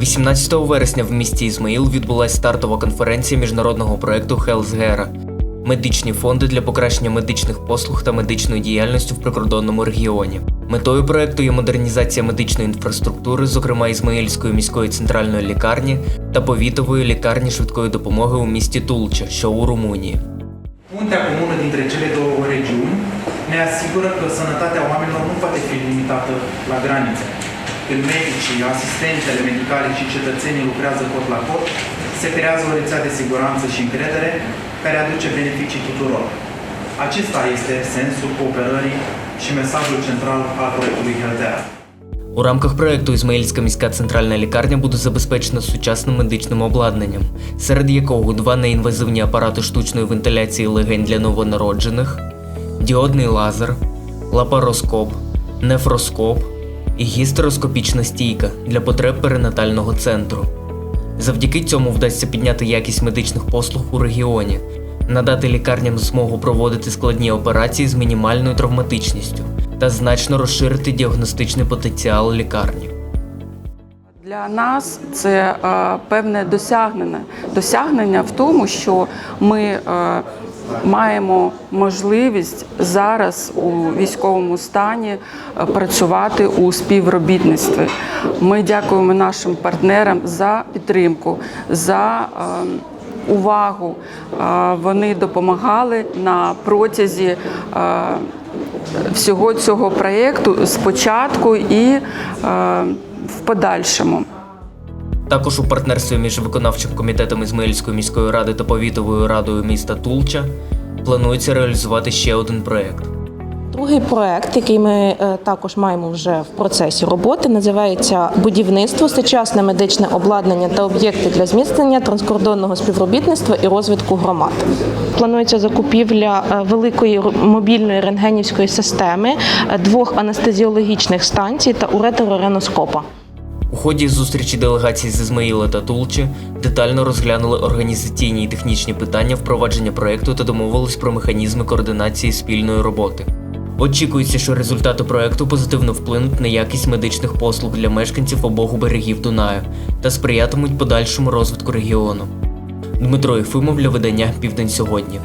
18 вересня в місті Ізмаїл відбулася стартова конференція міжнародного проекту Хелсгера медичні фонди для покращення медичних послуг та медичної діяльності в прикордонному регіоні. Метою проекту є модернізація медичної інфраструктури, зокрема Ізмаїльської міської центральної лікарні та повітової лікарні швидкої допомоги у місті Тулча, що у Румунії. Puntea comună dintre cele două regiuni ne asigură că sănătatea oamenilor nu poate fi limitată la granițe. Medicii, asistentele medicale și cetățenii lucrează cot la cot, se creează o rețea de siguranță și încredere care aduce beneficii tuturor. Acesta este sensul cooperării și mesajul central al proiectului Heldera. У рамках проекту Ізмаїльська міська центральна лікарня буде забезпечена сучасним медичним обладнанням, серед якого два неінвазивні апарати штучної вентиляції легень для новонароджених, діодний лазер, лапароскоп, нефроскоп і гістероскопічна стійка для потреб перинатального центру. Завдяки цьому вдасться підняти якість медичних послуг у регіоні, надати лікарням змогу проводити складні операції з мінімальною травматичністю та значно розширити діагностичний потенціал лікарні. Для нас це е, певне досягнення, досягнення в тому, що ми е, маємо можливість зараз у військовому стані е, працювати у співробітництві. Ми дякуємо нашим партнерам за підтримку, за увагу. Вони допомагали на протязі. Всього цього проєкту спочатку і е, в подальшому. Також у партнерстві між виконавчим комітетом Ізмаїльської міської ради та повітовою радою міста Тулча планується реалізувати ще один проєкт. Другий проект, який ми е, також маємо вже в процесі роботи, називається Будівництво, сучасне медичне обладнання та об'єкти для зміцнення транскордонного співробітництва і розвитку громад. Планується закупівля е, великої мобільної рентгенівської системи, е, двох анестезіологічних станцій та уретерореноскопа. У ході зустрічі делегацій з Ізмаїла та Тулчі детально розглянули організаційні і технічні питання впровадження проєкту та домовились про механізми координації спільної роботи. Очікується, що результати проєкту позитивно вплинуть на якість медичних послуг для мешканців обох берегів Дунаю та сприятимуть подальшому розвитку регіону. Дмитро Єфимов для видання Південь сьогодні.